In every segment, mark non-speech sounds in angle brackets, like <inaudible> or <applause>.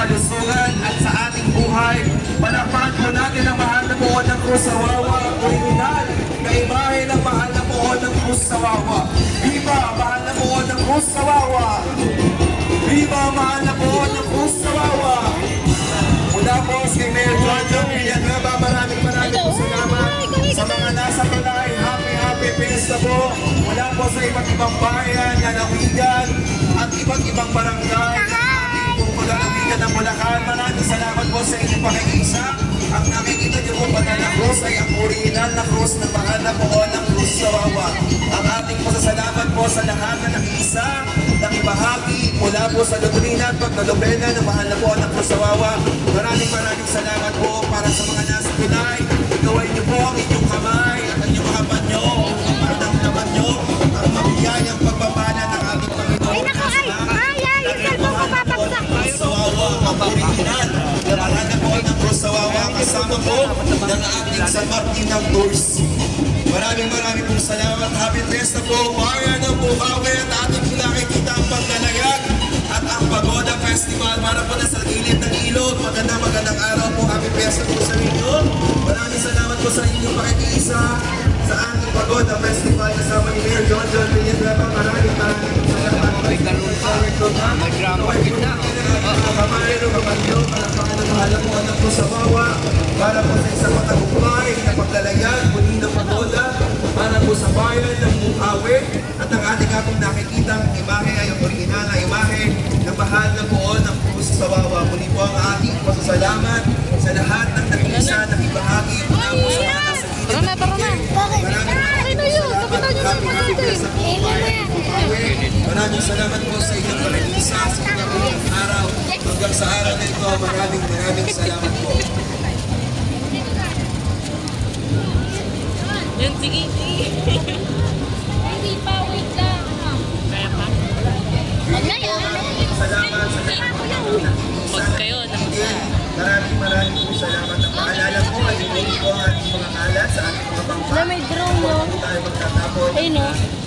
kalusugan at sa ating buhay. Palakpakan po natin ang mahal na buwan ng Cruz sa Wawa, ang original na imahe ng mahal na buwan ng Cruz sa Wawa. Viva, mahal na buwan ng Cruz sa Wawa! Viva, mahal na buwan ng Cruz sa Wawa! Mula po si Mayor John John Villanueva, maraming maraming po salamat sa mga nasa tulay. Happy, happy Fiesta po. Mula po sa iba't ibang bayan, lalawigan, at iba't ibang barangay. Malalawigan ng Bulacan. Maraming salamat po sa inyong pakikiisa. Ang nakikita niyo po pa na krus ay ang original na krus na na po ng krus sa Wawa. Ang ating pasasalamat po sa lahat na nakiisa, nakibahagi mula po sa doktrina at pagkalobena ng mahal na po ng krus sa Wawa. Maraming maraming salamat po para sa mga nasa Pinay. Gawin niyo po ang inyong kamay at inyong mga ng ating San Martin ng Tours. Maraming maraming pong salamat. Happy Fiesta po. Bayan ng Bukawi at ating pinakikita ang paglalayag at ang Pagoda Festival para po na sa gilid ng ilog. Magandang magandang araw po. Happy Fiesta po sa inyo. Maraming salamat po sa inyong pakikiisa sa ating Pagoda Festival kasama ni Mayor John John Villanueva. Maraming maraming salamat. May drama. Kamayro, kamanyo, palakpakan ng mahal mo anak ko sa wawa, para po sa isang matagumpay na paglalayag, muli ng pagoda, para po sa bayan ng Bukawi, at ang ating atong nakikitang imahe ay ang original na imahe ng mahal na buon ng puso sa wawa. Muli po ang ating pasasalamat sa lahat ng nakisa, nakibahagi, mula po sa mga nasa gilid. Tara na, tara na. Bakit? Ay, na yun. Kapita nyo Happy, naman happy natin. Fiesta po, bayan ng Bukawi. Maraming salamat po sa inyong paligisa sa mga unang araw hanggang sa araw na ito. Maraming maraming salamat po. Yan, sige, sige. Hindi pa, wait lang. Huwag na yan. Salamat sa. Huwag kayo. Maraming maraming po salamat. Ang paalala po ay hindi po ang mga kalat sa ating mga bangka. Wala, may drone, no? Huwag tayo magtatapon. Ayun, no?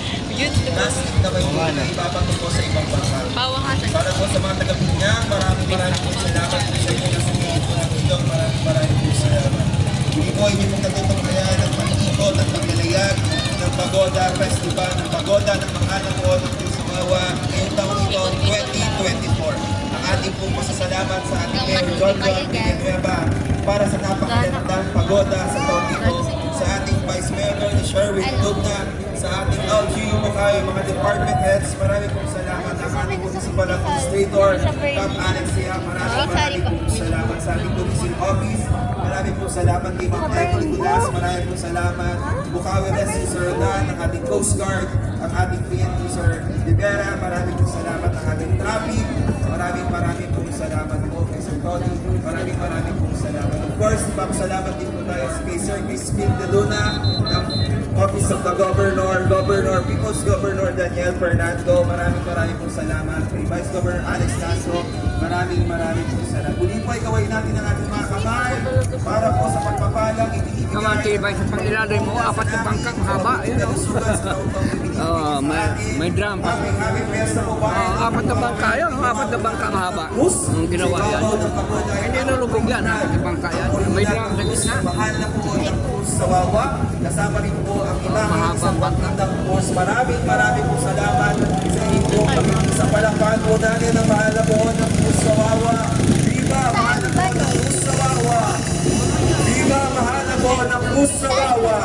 Yun, Plastic na may ibabato po sa ibang bangka. bawahasan. Para po sa mga taga-Pinyang, maraming maraming po salamat po sa inyo na sumili po ng ilong. Maraming maraming po salamat. Hindi po inyo pong natutunghayan ng pag-ikot at paglalayag ng Pagoda Festival, ng Pagoda ng mga po ng Kusumawa ngayong taong ito, 2024. Ang ating pong pasasalamat sa ating Mayor John John Villanueva para sa napakagandang pagoda sa taong Bukayo, mga department heads, maraming pong salamat. Ang ating municipal administrator, Cap Alex Siya, maraming maraming pong salamat. Sa ating domicile office, maraming pong salamat kay Ma'am Emily Dilas, maraming pong salamat, Bukawi Rescue Sir Dan, ang ating Coast Guard, ang ating PNP Sir Rivera, maraming pong salamat ang ating traffic, maraming maraming pong salamat po kay Sir Tony, maraming maraming pong salamat. Of course, salamat din po tayo kay Sir De Luna, ng Office of the Governor, Governor, People's Governor Daniel Fernando, maraming maraming pong salamat. Kay Vice Governor Alex Castro, maraming maraming pong salamat. Muli po ay kaway natin ang ating mga kamay para po sa pagpapalang ibinibigay. Namatibay sa pangilalim mo, apat na bangkak mahaba. Yun, <laughs> oh. May, may drum pa. Po? Oo, apat na bangka yun, oh, apat na bangka mahaba. Ang ginawa yan. Hindi nalubog yan, apat na bangka yan. May drum sa gitna. Mahal na po ng Cruz sa Wawa. Kasama Maraming maraming po salamat sa inyo. Sa palakpakan po natin ang mahal po ng Cruz sa Wawa. Viva! Mahal po ng Cruz sa Wawa! Viva! Mahal po ng Cruz sa Wawa!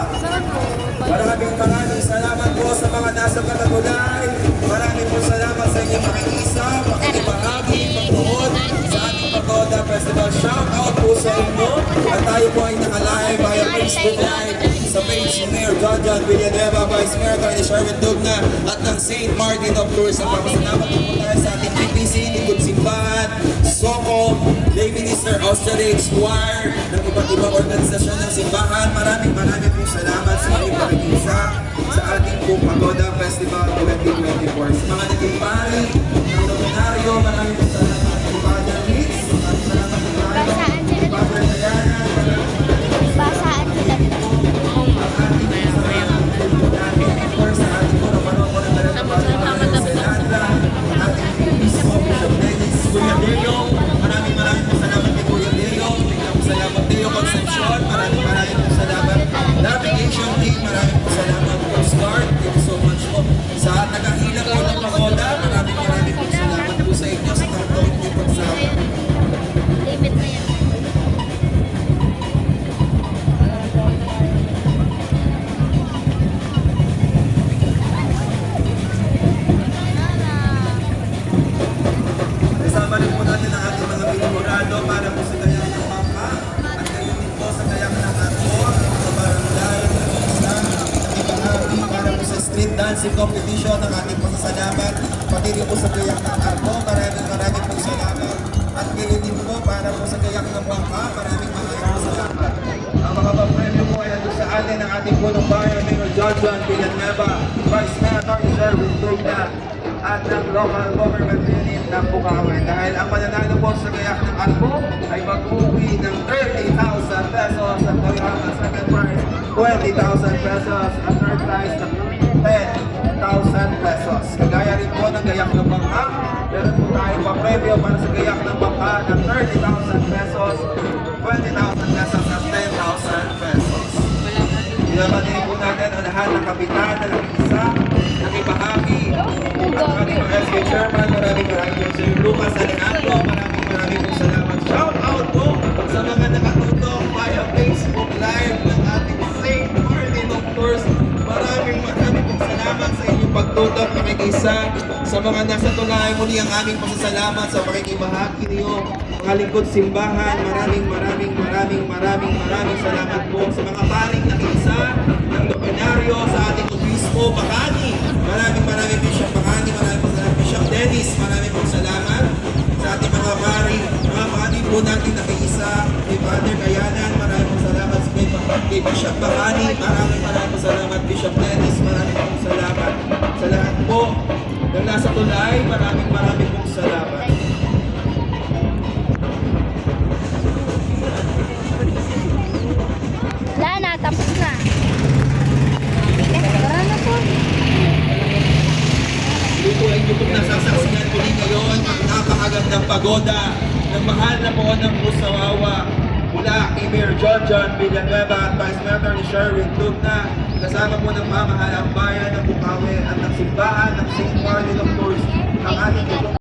Maraming maraming salamat po sa mga nasa Katagulay. Maraming po salamat sa inyong makikisa, pakikibahagi, pagtuon sa ating Pagoda Festival. Shout out po sa inyo. At tayo po ay nakalive via Facebook Live sa page ni Mayor John John Villanueva, Vice Mayor Carly Sherwin Dugna at ng St. Martin of Tours. At papasalamat po tayo sa ating PPC, Lingkod Simbahan, Soko, Lay Minister Austerlitz, Choir, ng iba't ibang organisasyon ng simbahan. Maraming maraming po salamat sa inyong pakikisa sa ating po Pagoda Festival dancing competition ng ating pasasalamat, pati rin po sa kayang ng arbo, maraming maraming po salamat. At kayo din po para po sa kayang ng mangka, maraming maraming po salamat. Ang mga papremyo po ay nandun sa atin ng ating punong bayan, Mayor John John Villanueva, Vice Mayor Sherwin Tugna, at ng local government unit ng Bukawi. Dahil ang mananalo po sa gayak ng Arbo ay mag-uwi ng 30,000 pesos at second prize, 20,000 pesos at ng bangka, meron po tayong pa-premyo para sa gayak ng bangka ng 30,000 pesos, 20,000 pesos at 10,000 pesos. Pinapatinig po natin ang lahat ng kapitan na nakikisa, nakibahagi, ang ating SK Chairman, maraming maraming po Sir Lucas Alejandro, maraming maraming po salamat. Shout out po sa mga nakatutok via Facebook Live ng ating St. Martin Doctors. Maraming maraming po salamat sa inyong pagtutok, pakikisa, sa mga nasa tulay muli ang aming pasasalamat sa pakikibahagi niyo, mga lingkod simbahan, maraming maraming maraming maraming maraming salamat po sa mga paring nakisa ng luminaryo sa ating obispo, Bakani. Maraming maraming Bishop Bakani, maraming salamat Bishop Dennis, maraming po salamat sa ating mga pari, mga pari po natin nakiisa, kay Father Kayanan, maraming po salamat sa kay, kay Bishop Bakani, maraming maraming salamat Bishop Dennis, maraming po salamat sa lahat po ng nasa tulay, maraming maraming po salamat. Wala na, tapos na. Tara na po. Dito ay YouTube nasasaksihan muli ngayon ang napakagandang pagoda ng mahal na po ng Pusawawa mula kay Mayor John John Villanueva at Vice Mayor ni Sherwin Tugna kasama po ng mamahalang bayan ng Bukawi at ng simbahan ng St. Martin of Tours ang ating